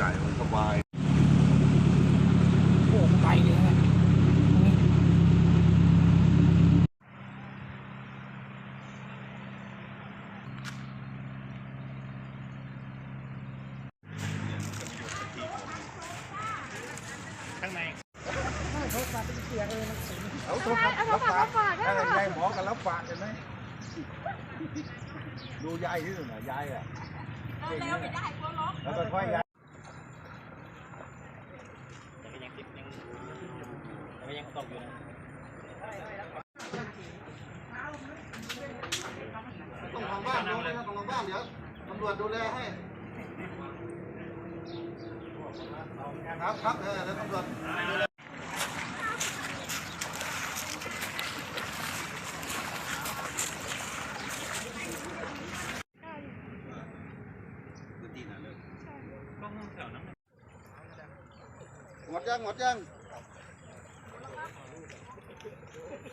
ใหญ่มันสบายโอ้ไกลเลยนะนี่เอาโทรศัพท์รับฝากถ้าเป็นยายหมอกับรับฝากเห็นไหมดูยายที่สุดน่ะยายอะเก่งนะแล้วก็ค่อยยาย ต้องทำบ้านดูนะต้องทำบ้านเดี๋ยวตำรวจดูแลให้ครับครับเออแล้วตำรวจหมดยังหมดยัง ข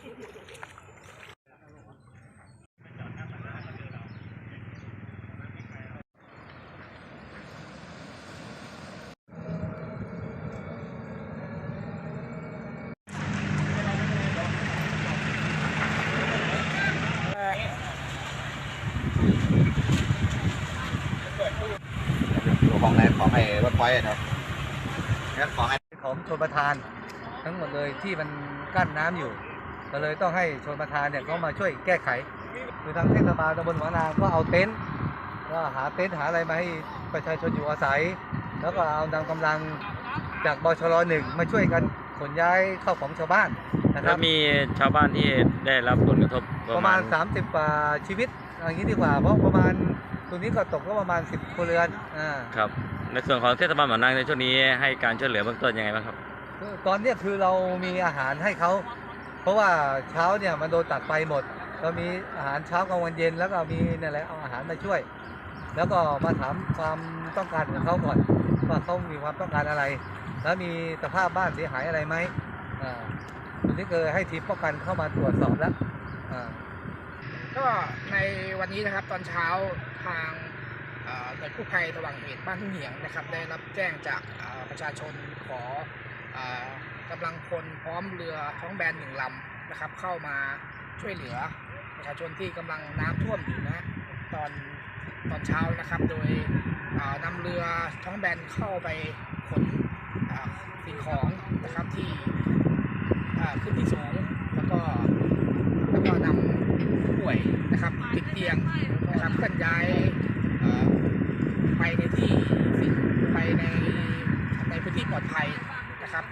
องไหนของไอ้รถไฟนะงั้นของไอ้ของชนประทาน ทั้งหมดเลยที่มันกั้นน้ำอยู่ ก็เลยต้องให้ชนประทานเนี่ยเขามาช่วยแก้ไข คือทางเทศบาลตำบลหัวนางก็เอาเต็นท์ก็หาเต็นท์หาอะไรมาให้ประชาชนอยู่อาศัย แล้วก็เอานำกำลังจากบชรหนึ่งมาช่วยกันขนย้ายเข้าของชาวบ้านนะคแล้รัวบมีชาวบ้านที่ได้รับผลกระทบประมาณ 30กว่าชีวิตอย่างนี้ดีกว่าเพราะประมาณตรงนี้ก็ตกก็ประมาณ 10ครัวเรือนอ่า ครับ ในส่วนของเทศบาลหมอนางในช่วงนี้ให้การช่วยเหลือเบื้องต้นยังไงบ้างครับ ตอนเนี้ยคือเรามีอาหารให้เขา เพราะว่าเช้าเนี่ยมันโดนตัดไปหมดเรามีอาหารเช้ากลางวันเย็นแล้วก็มีนี่นแหละเอาอาหารมาช่วย แล้วก็มาถามความต้องการของเขาก่อนว่าเขามีความต้องการอะไร แล้วมีสภาพบ้านเสียหายอะไรไหมอ่าทีนี้เกิดให้ทีมป้องกันเข้ามาตรวจสอบแล้วอ่าก็ในวันนี้นะครับตอนเช้าทางอ่อหน่วยกู้ภัยสว่างเหตุบ้านทุ่งเหนียงนะครับ ได้รับแจ้งจากประชาชนขออ่อ กำลังพลพร้อมเรือท้องแบนหนึ่งลำนะครับ เข้ามาช่วยเหลือประชาชนที่กำลังน้ำท่วมอยู่นะตอนตอนเช้านะครับ โดยนำเรือท้องแบนเข้าไปขนสิ่งของนะครับที่ขึ้นที่สูงแล้วก็แล้วก็นำผู้ป่วยนะครับติดเตียงนะครับเคลื่อนย้ายไปในที่ไปในในพื้นที่ปลอดภัยนะครับ